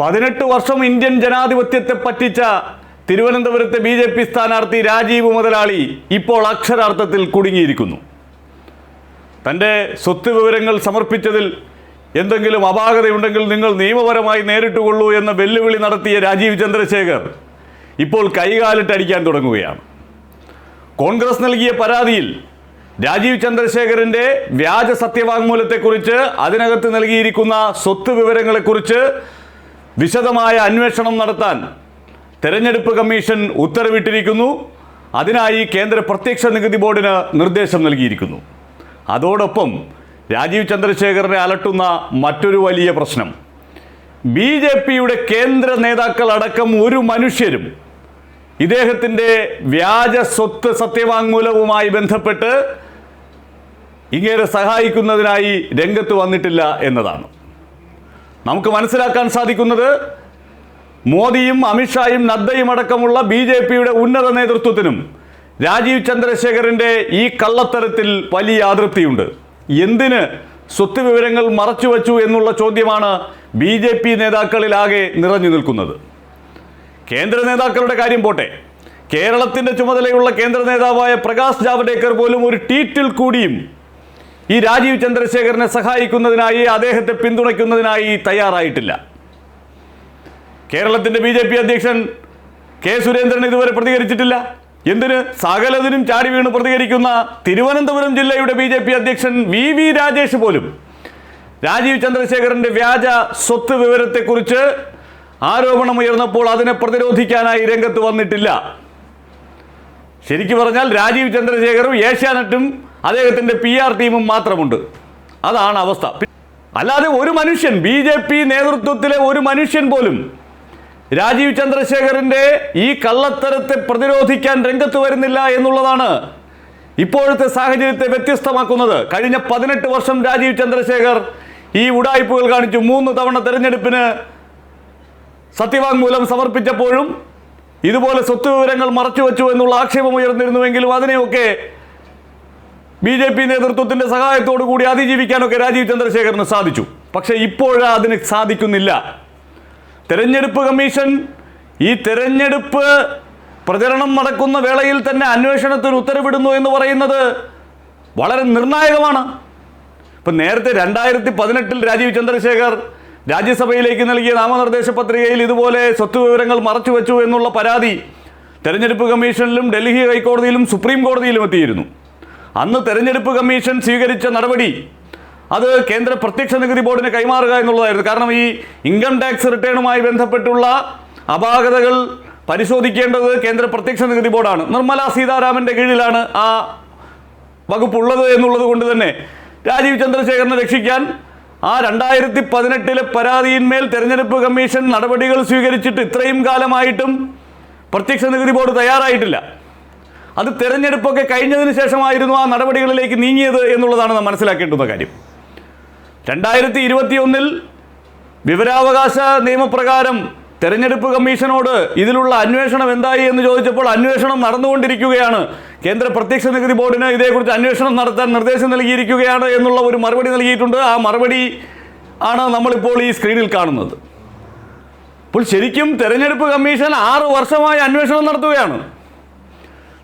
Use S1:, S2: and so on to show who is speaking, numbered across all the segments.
S1: പതിനെട്ട് വർഷം ഇന്ത്യൻ ജനാധിപത്യത്തെ പറ്റിച്ച തിരുവനന്തപുരത്തെ ബി ജെ പി സ്ഥാനാർത്ഥി രാജീവ് മുതലാളി ഇപ്പോൾ അക്ഷരാർത്ഥത്തിൽ കുടുങ്ങിയിരിക്കുന്നു. തന്റെ സ്വത്ത് വിവരങ്ങൾ സമർപ്പിച്ചതിൽ എന്തെങ്കിലും അപാകതയുണ്ടെങ്കിൽ നിങ്ങൾ നിയമപരമായി നേരിട്ടുകൊള്ളൂ എന്ന വെല്ലുവിളി നടത്തിയ രാജീവ് ചന്ദ്രശേഖർ ഇപ്പോൾ കൈകാലിട്ടടിക്കാൻ തുടങ്ങുകയാണ്. കോൺഗ്രസ് നൽകിയ പരാതിയിൽ രാജീവ് ചന്ദ്രശേഖരന്റെ വ്യാജ സത്യവാങ്മൂലത്തെക്കുറിച്ച് അതിനകത്ത് നൽകിയിരിക്കുന്ന സ്വത്ത് വിവരങ്ങളെക്കുറിച്ച് വിശദമായ അന്വേഷണം നടത്താൻ തെരഞ്ഞെടുപ്പ് കമ്മീഷൻ ഉത്തരവിട്ടിരിക്കുന്നു. അതിനായി കേന്ദ്ര പ്രത്യക്ഷ നികുതി ബോർഡിന് നിർദ്ദേശം നൽകിയിരിക്കുന്നു. അതോടൊപ്പം രാജീവ് ചന്ദ്രശേഖരനെ അലട്ടുന്ന മറ്റൊരു വലിയ പ്രശ്നം. ബി ജെ പിയുടെ കേന്ദ്ര നേതാക്കൾ അടക്കം ഒരു മനുഷ്യരും ഇദ്ദേഹത്തിന്റെ വ്യാജ സ്വത്ത് സത്യവാങ്മൂലവുമായി ബന്ധപ്പെട്ട് ഇങ്ങേരെ സഹായിക്കുന്നതിനായി രംഗത്ത് വന്നിട്ടില്ല എന്നതാണ്. നമുക്ക് മനസ്സിലാക്കാൻ സാധിക്കുന്നത് മോദിയും അമിത്ഷായും നദ്ദയും അടക്കമുള്ള ബി ജെ പിയുടെ ഉന്നത നേതൃത്വത്തിനും രാജീവ് ചന്ദ്രശേഖറിന്റെ ഈ കള്ളത്തരത്തിൽ വലിയ അതൃപ്തിയുണ്ട്. എന്തിന് സ്വത്ത് വിവരങ്ങൾ മറച്ചുവെച്ചു എന്നുള്ള ചോദ്യമാണ് ബി ജെ പി നേതാക്കളിലാകെ നിറഞ്ഞു നിൽക്കുന്നത്. കേന്ദ്ര നേതാക്കളുടെ കാര്യം പോട്ടെ. കേരളത്തിന്റെ ചുമതലയുള്ള കേന്ദ്ര നേതാവായ പ്രകാശ് ജാവ്ദേക്കർ പോലും ഒരു ട്വീറ്റിൽ കൂടിയും ഈ രാജീവ് ചന്ദ്രശേഖരനെ സഹായിക്കുന്നതിനായി അദ്ദേഹത്തെ പിന്തുണയ്ക്കുന്നതിനായി തയ്യാറായിട്ടില്ല. കേരളത്തിന്റെ ബി ജെ പി അധ്യക്ഷൻ കെ സുരേന്ദ്രൻ ഇതുവരെ പ്രതികരിച്ചിട്ടില്ല. എന്തിന്? സകലതിനും ചാടി വീണ് പ്രതികരിക്കുന്ന തിരുവനന്തപുരം ജില്ലയുടെ ബി ജെ പി അധ്യക്ഷൻ വി വി രാജേഷ് പോലും രാജീവ് ചന്ദ്രശേഖരന്റെ വ്യാജ സ്വത്ത് വിവരത്തെക്കുറിച്ച് ആരോപണം ഉയർന്നപ്പോൾ അതിനെ പ്രതിരോധിക്കാനായി രംഗത്ത് വന്നിട്ടില്ല. ശരിക്കു പറഞ്ഞാൽ രാജീവ് ചന്ദ്രശേഖറും ഏഷ്യാനെറ്റും അദ്ദേഹത്തിന്റെ പി ആർ ടീമും മാത്രമുണ്ട്. അതാണ് അവസ്ഥ. അല്ലാതെ ഒരു മനുഷ്യൻ ബി ജെ പി നേതൃത്വത്തിലെ ഒരു മനുഷ്യൻ പോലും രാജീവ് ചന്ദ്രശേഖരന്റെ ഈ കള്ളത്തരത്തെ പ്രതിരോധിക്കാൻ രംഗത്ത് വരുന്നില്ല എന്നുള്ളതാണ് ഇപ്പോഴത്തെ സാഹചര്യത്തെ വ്യത്യസ്തമാക്കുന്നത്. കഴിഞ്ഞ പതിനെട്ട് വർഷം രാജീവ് ചന്ദ്രശേഖർ ഈ ഉടായ്പകൾ കാണിച്ചു. മൂന്ന് തവണ തെരഞ്ഞെടുപ്പിന് സത്യവാങ്മൂലം സമർപ്പിച്ചപ്പോഴും ഇതുപോലെ സ്വത്ത് വിവരങ്ങൾ മറച്ചുവെച്ചു എന്നുള്ള ആക്ഷേപം ഉയർന്നിരുന്നുവെങ്കിലും അതിനെയൊക്കെ ബി ജെ പി നേതൃത്വത്തിന്റെ സഹായത്തോടു കൂടി അതിജീവിക്കാനൊക്കെ രാജീവ് ചന്ദ്രശേഖറിന് സാധിച്ചു. പക്ഷേ ഇപ്പോഴാ അതിന് സാധിക്കുന്നില്ല. തെരഞ്ഞെടുപ്പ് കമ്മീഷൻ ഈ തെരഞ്ഞെടുപ്പ് പ്രചരണം നടക്കുന്ന വേളയിൽ തന്നെ അന്വേഷണത്തിന് ഉത്തരവിടുന്നു എന്ന് പറയുന്നത് വളരെ നിർണായകമാണ്. ഇപ്പം നേരത്തെ രണ്ടായിരത്തി പതിനെട്ടിൽ രാജീവ് ചന്ദ്രശേഖർ രാജ്യസഭയിലേക്ക് നൽകിയ നാമനിർദ്ദേശ പത്രികയിൽ ഇതുപോലെ സ്വത്ത് വിവരങ്ങൾ മറച്ചുവെച്ചു എന്നുള്ള പരാതി തെരഞ്ഞെടുപ്പ് കമ്മീഷനിലും ഡൽഹി ഹൈക്കോടതിയിലും സുപ്രീം കോടതിയിലും എത്തിയിരുന്നു. അന്ന് തെരഞ്ഞെടുപ്പ് കമ്മീഷൻ സ്വീകരിച്ച നടപടി അത് കേന്ദ്ര പ്രത്യക്ഷ നികുതി ബോർഡിന് കൈമാറുക എന്നുള്ളതായിരുന്നു. കാരണം ഈ ഇൻകം ടാക്സ് റിട്ടേണുമായി ബന്ധപ്പെട്ടുള്ള അപാകതകൾ പരിശോധിക്കേണ്ടത് കേന്ദ്ര പ്രത്യക്ഷ നികുതി ബോർഡാണ്. നിർമ്മല സീതാരാമന്റെ കീഴിലാണ് ആ വകുപ്പുള്ളത് എന്നുള്ളത് കൊണ്ട് തന്നെ രാജീവ് ചന്ദ്രശേഖരനെ രക്ഷിക്കാൻ ആ രണ്ടായിരത്തി പതിനെട്ടിലെ പരാതിയിന്മേൽ തെരഞ്ഞെടുപ്പ് കമ്മീഷൻ നടപടികൾ സ്വീകരിച്ചിട്ട് ഇത്രയും കാലമായിട്ടും പ്രത്യക്ഷ നികുതി ബോർഡ് തയ്യാറായിട്ടില്ല. അത് തെരഞ്ഞെടുപ്പൊക്കെ കഴിഞ്ഞതിന് ശേഷമായിരുന്നു ആ നടപടികളിലേക്ക് നീങ്ങിയത് എന്നുള്ളതാണ് നാം മനസ്സിലാക്കേണ്ടുന്ന കാര്യം. രണ്ടായിരത്തി ഇരുപത്തിയൊന്നിൽ വിവരാവകാശ നിയമപ്രകാരം തെരഞ്ഞെടുപ്പ് കമ്മീഷനോട് ഇതിലുള്ള അന്വേഷണം എന്തായി എന്ന് ചോദിച്ചപ്പോൾ അന്വേഷണം നടന്നുകൊണ്ടിരിക്കുകയാണ്. കേന്ദ്ര പ്രത്യക്ഷ നികുതി ബോർഡിന് ഇതേക്കുറിച്ച് അന്വേഷണം നടത്താൻ നിർദ്ദേശം നൽകിയിരിക്കുകയാണ് എന്നുള്ള ഒരു മറുപടി നൽകിയിട്ടുണ്ട്. ആ മറുപടി ആണ് നമ്മളിപ്പോൾ ഈ സ്ക്രീനിൽ കാണുന്നത്. അപ്പോൾ ശരിക്കും തെരഞ്ഞെടുപ്പ് കമ്മീഷൻ ആറ് വർഷമായി അന്വേഷണം നടത്തുകയാണ്.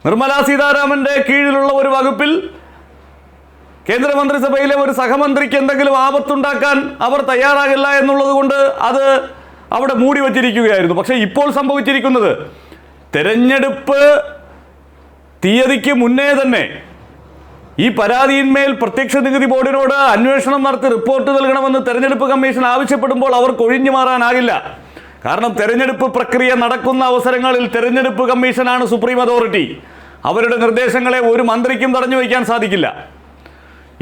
S1: നിർമ്മല സീതാരാമന്റെ കീഴിലുള്ള ഒരു വകുപ്പിൽ കേന്ദ്രമന്ത്രിസഭയിലെ ഒരു സഹമന്ത്രിക്ക് എന്തെങ്കിലും ആപത്തുണ്ടാക്കാൻ അവർ തയ്യാറാകില്ല എന്നുള്ളത് കൊണ്ട് അത് അവിടെ മൂടി വച്ചിരിക്കുകയായിരുന്നു. പക്ഷേ ഇപ്പോൾ സംഭവിച്ചിരിക്കുന്നത് തെരഞ്ഞെടുപ്പ് തീയതിക്ക് മുന്നേ തന്നെ ഈ പരാതിയിന്മേൽ പ്രത്യക്ഷ നികുതി ബോർഡിനോട് അന്വേഷണം നടത്തി റിപ്പോർട്ട് നൽകണമെന്ന് തെരഞ്ഞെടുപ്പ് കമ്മീഷൻ ആവശ്യപ്പെടുമ്പോൾ അവർക്ക് ഒഴിഞ്ഞു മാറാനാകില്ല. കാരണം തെരഞ്ഞെടുപ്പ് പ്രക്രിയ നടക്കുന്ന അവസരങ്ങളിൽ തെരഞ്ഞെടുപ്പ് കമ്മീഷനാണ് സുപ്രീം അതോറിറ്റി. അവരുടെ നിർദ്ദേശങ്ങളെ ഒരു മന്ത്രിക്കും തടഞ്ഞു വയ്ക്കാൻ സാധിക്കില്ല.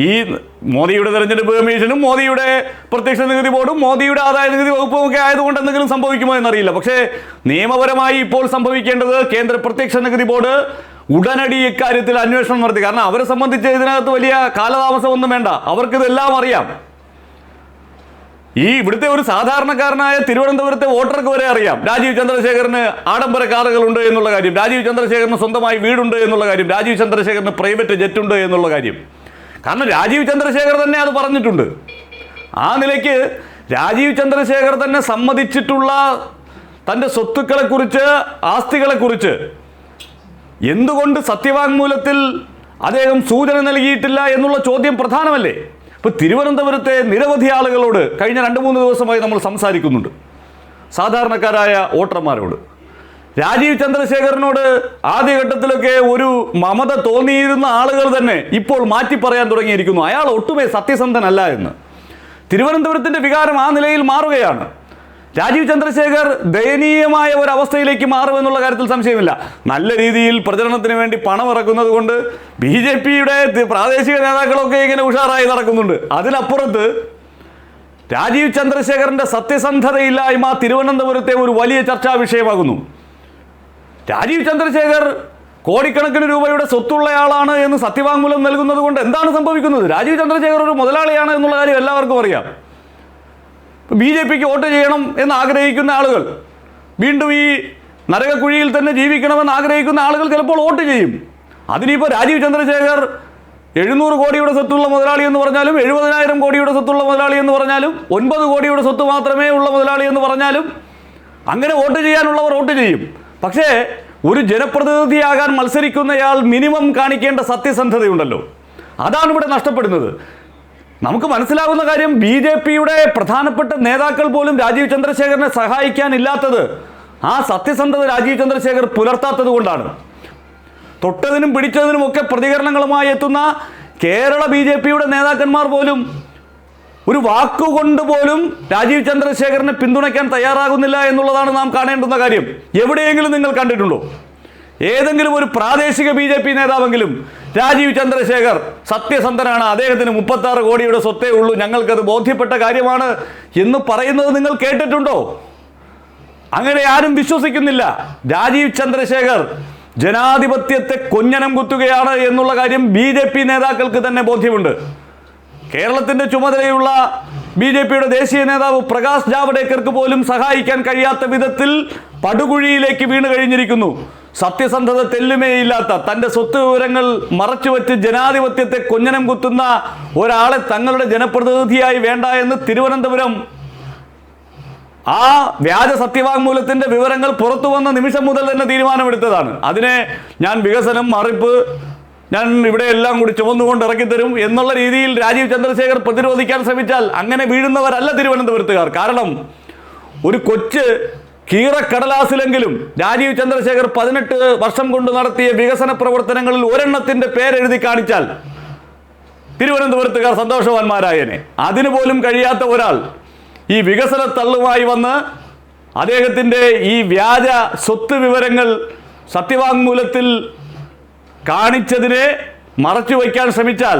S1: ഈ മോദിയുടെ തെരഞ്ഞെടുപ്പ് കമ്മീഷനും മോദിയുടെ പ്രത്യക്ഷ നികുതി ബോർഡും മോദിയുടെ ആദായ നികുതി വകുപ്പും ഒക്കെ ആയതുകൊണ്ട് എന്തെങ്കിലും സംഭവിക്കുമോ എന്നറിയില്ല. പക്ഷേ നിയമപരമായി ഇപ്പോൾ സംഭവിക്കേണ്ടത് കേന്ദ്ര പ്രത്യക്ഷ നികുതി ബോർഡ് ഉടനടി ഇക്കാര്യത്തിൽ അന്വേഷണം നടത്തി. കാരണം അവരെ സംബന്ധിച്ച് ഇതിനകത്ത് വലിയ കാലതാമസമൊന്നും വേണ്ട. അവർക്കിതെല്ലാം അറിയാം. ഈ ഇവിടുത്തെ ഒരു സാധാരണക്കാരനായ തിരുവനന്തപുരത്തെ വോട്ടർക്ക് വരെ അറിയാം. രാജീവ് ചന്ദ്രശേഖരന് ആഡംബര കാറുകളുണ്ട് എന്നുള്ള കാര്യം. രാജീവ് ചന്ദ്രശേഖരന് സ്വന്തമായി വീടുണ്ട് എന്നുള്ള കാര്യം. രാജീവ് ചന്ദ്രശേഖരന് പ്രൈവറ്റ് ജെറ്റ് ഉണ്ട് എന്നുള്ള കാര്യം. കാരണം രാജീവ് ചന്ദ്രശേഖർ തന്നെ അത് പറഞ്ഞിട്ടുണ്ട്. ആ നിലയ്ക്ക് രാജീവ് ചന്ദ്രശേഖർ തന്നെ സമ്മതിച്ചിട്ടുള്ള തന്റെ സ്വത്തുക്കളെക്കുറിച്ച് ആസ്തികളെക്കുറിച്ച് എന്തുകൊണ്ട് സത്യവാങ്മൂലത്തിൽ അദ്ദേഹം സൂചന നൽകിയിട്ടില്ല എന്നുള്ള ചോദ്യം പ്രധാനമല്ലേ? ഇപ്പൊ തിരുവനന്തപുരത്തെ നിരവധി ആളുകളോട് കഴിഞ്ഞ രണ്ട് മൂന്ന് ദിവസമായി നമ്മൾ സംസാരിക്കുന്നുണ്ട്. സാധാരണക്കാരായ വോട്ടർമാരോട്. രാജീവ് ചന്ദ്രശേഖരനോട് ആദ്യഘട്ടത്തിലൊക്കെ ഒരു മമത തോന്നിയിരുന്ന ആളുകൾ തന്നെ ഇപ്പോൾ മാറ്റി പറയാൻ തുടങ്ങിയിരിക്കുന്നു. അയാൾ ഒട്ടുമേ സത്യസന്ധനല്ല എന്ന്. തിരുവനന്തപുരത്തിന്റെ വികാരം ആ നിലയിൽ മാറുകയാണ്. രാജീവ് ചന്ദ്രശേഖർ ദയനീയമായ ഒരു അവസ്ഥയിലേക്ക് മാറുമെന്നുള്ള കാര്യത്തിൽ സംശയമില്ല. നല്ല രീതിയിൽ പ്രചരണത്തിന് വേണ്ടി പണം ഇറക്കുന്നത് കൊണ്ട് ബി ജെ പിയുടെ പ്രാദേശിക നേതാക്കളൊക്കെ ഇങ്ങനെ ഉഷാറായി നടക്കുന്നുണ്ട്. അതിനപ്പുറത്ത് രാജീവ് ചന്ദ്രശേഖറിന്റെ സത്യസന്ധതയില്ലായ്മ തിരുവനന്തപുരത്തെ ഒരു വലിയ ചർച്ചാ വിഷയമാകുന്നു. രാജീവ് ചന്ദ്രശേഖർ കോടിക്കണക്കിന് രൂപയുടെ സ്വത്തുള്ളയാളാണ് എന്ന് സത്യവാങ്മൂലം നൽകുന്നത് കൊണ്ട് എന്താണ് സംഭവിക്കുന്നത്? രാജീവ് ചന്ദ്രശേഖർ ഒരു മുതലാളിയാണ് എന്നുള്ള കാര്യം എല്ലാവർക്കും അറിയാം. ബി ജെ പിക്ക് വോട്ട് ചെയ്യണം എന്ന് ആഗ്രഹിക്കുന്ന ആളുകൾ. വീണ്ടും ഈ നരകക്കുഴിയിൽ തന്നെ ജീവിക്കണമെന്ന് ആഗ്രഹിക്കുന്ന ആളുകൾ ചിലപ്പോൾ വോട്ട് ചെയ്യും. അതിനിപ്പോൾ രാജീവ് ചന്ദ്രശേഖർ എഴുന്നൂറ് കോടിയുടെ സ്വത്തുള്ള മുതലാളി എന്ന് പറഞ്ഞാലും എഴുപതിനായിരം കോടിയുടെ സ്വത്തുള്ള മുതലാളി എന്ന് പറഞ്ഞാലും ഒൻപത് കോടിയുടെ സ്വത്ത് മാത്രമേ ഉള്ള മുതലാളി എന്ന് പറഞ്ഞാലും അങ്ങനെ വോട്ട് ചെയ്യാനുള്ളവർ വോട്ട് ചെയ്യും. പക്ഷേ ഒരു ജനപ്രതിനിധിയാകാൻ മത്സരിക്കുന്നയാൾ മിനിമം കാണിക്കേണ്ട സത്യസന്ധതയുണ്ടല്ലോ. അതാണ് ഇവിടെ നഷ്ടപ്പെടുന്നത്. നമുക്ക് മനസ്സിലാകുന്ന കാര്യം ബി ജെ പിയുടെ പ്രധാനപ്പെട്ട നേതാക്കൾ പോലും രാജീവ് ചന്ദ്രശേഖരനെ സഹായിക്കാനില്ലാത്തത് ആ സത്യസന്ധത രാജീവ് ചന്ദ്രശേഖർ പുലർത്താത്തത് കൊണ്ടാണ്. തൊട്ടതിനും പിടിച്ചതിനും ഒക്കെ പ്രതികരണങ്ങളുമായി എത്തുന്ന കേരള ബി ജെ പിയുടെ നേതാക്കന്മാർ പോലും ഒരു വാക്കുകൊണ്ട് പോലും രാജീവ് ചന്ദ്രശേഖരനെ പിന്തുണയ്ക്കാൻ തയ്യാറാകുന്നില്ല എന്നുള്ളതാണ് നാം കാണേണ്ടുന്ന കാര്യം. എവിടെയെങ്കിലും നിങ്ങൾ കണ്ടിട്ടുണ്ടോ? ഏതെങ്കിലും ഒരു പ്രാദേശിക ബി ജെ പി നേതാവെങ്കിലും രാജീവ് ചന്ദ്രശേഖർ സത്യസന്ധനാണ്. അദ്ദേഹത്തിന് മുപ്പത്തി ആറ് കോടിയുടെ സ്വത്തേ ഉള്ളൂ. ഞങ്ങൾക്കത് ബോധ്യപ്പെട്ട കാര്യമാണ് എന്ന് പറയുന്നത് നിങ്ങൾ കേട്ടിട്ടുണ്ടോ? അങ്ങനെ ആരും വിശ്വസിക്കുന്നില്ല. രാജീവ് ചന്ദ്രശേഖർ ജനാധിപത്യത്തെ കൊഞ്ഞനം കുത്തുകയാണ് എന്നുള്ള കാര്യം ബി ജെ പി നേതാക്കൾക്ക് തന്നെ ബോധ്യമുണ്ട്. കേരളത്തിന്റെ ചുമതലയുള്ള ബി ജെ പിയുടെ ദേശീയ നേതാവ് പ്രകാശ് ജാവ്ഡേക്കർക്ക് പോലും സഹായിക്കാൻ കഴിയാത്ത വിധത്തിൽ പടുകുഴിയിലേക്ക് വീണ് കഴിഞ്ഞിരിക്കുന്നു. സത്യസന്ധത തെല്ലുമേയില്ലാത്ത തന്റെ സ്വത്ത് വിവരങ്ങൾ മറച്ചുവെച്ച് ജനാധിപത്യത്തെ കൊഞ്ഞനം കുത്തുന്ന ഒരാളെ തങ്ങളുടെ ജനപ്രതിനിധിയായി വേണ്ട എന്ന് തിരുവനന്തപുരം ആ വ്യാജ സത്യവാങ്മൂലത്തിന്റെ വിവരങ്ങൾ പുറത്തു വന്ന നിമിഷം മുതൽ തന്നെ തീരുമാനമെടുത്തതാണ്. അതിനെ ഞാൻ വികസനം മറിപ്പ് ഞാൻ ഇവിടെ എല്ലാം കൂടി ചുമന്നുകൊണ്ട് ഇറക്കിത്തരും എന്നുള്ള രീതിയിൽ രാജീവ് ചന്ദ്രശേഖർ പ്രതിരോധിക്കാൻ ശ്രമിച്ചാൽ അങ്ങനെ വീഴുന്നവരല്ല തിരുവനന്തപുരത്തുകാർ. കാരണം ഒരു കൊച്ച് കീറക്കടലാസിലെങ്കിലും രാജീവ് ചന്ദ്രശേഖർ പതിനെട്ട് വർഷം കൊണ്ട് നടത്തിയ വികസന പ്രവർത്തനങ്ങളിൽ ഒരെണ്ണത്തിന്റെ പേരെഴുതി കാണിച്ചാൽ തിരുവനന്തപുരത്തുകാർ സന്തോഷവാന്മാരായനെ. അതിനു പോലും കഴിയാത്ത ഒരാൾ ഈ വികസന തള്ളുമായി വന്ന് അദ്ദേഹത്തിന്റെ ഈ വ്യാജ സ്വത്ത് വിവരങ്ങൾ സത്യവാങ്മൂലത്തിൽ കാണിച്ചതിനെ മറച്ചു വയ്ക്കാൻ ശ്രമിച്ചാൽ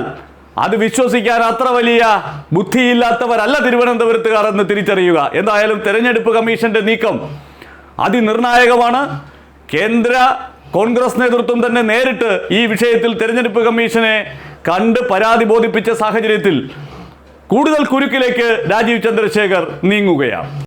S1: അത് വിശ്വസിക്കാൻ അത്ര വലിയ ബുദ്ധിയില്ലാത്തവരല്ല തിരുവനന്തപുരത്തുകാർ എന്ന് തിരിച്ചറിയുക. എന്തായാലും തെരഞ്ഞെടുപ്പ് കമ്മീഷന്റെ നീക്കം അതിനിർണായകമാണ്. കേന്ദ്ര കോൺഗ്രസ് നേതൃത്വം തന്നെ നേരിട്ട് ഈ വിഷയത്തിൽ തെരഞ്ഞെടുപ്പ് കമ്മീഷനെ കണ്ട് പരാതി ബോധിപ്പിച്ച സാഹചര്യത്തിൽ കൂടുതൽ കുരുക്കിലേക്ക് രാജീവ് ചന്ദ്രശേഖർ നീങ്ങുകയാണ്.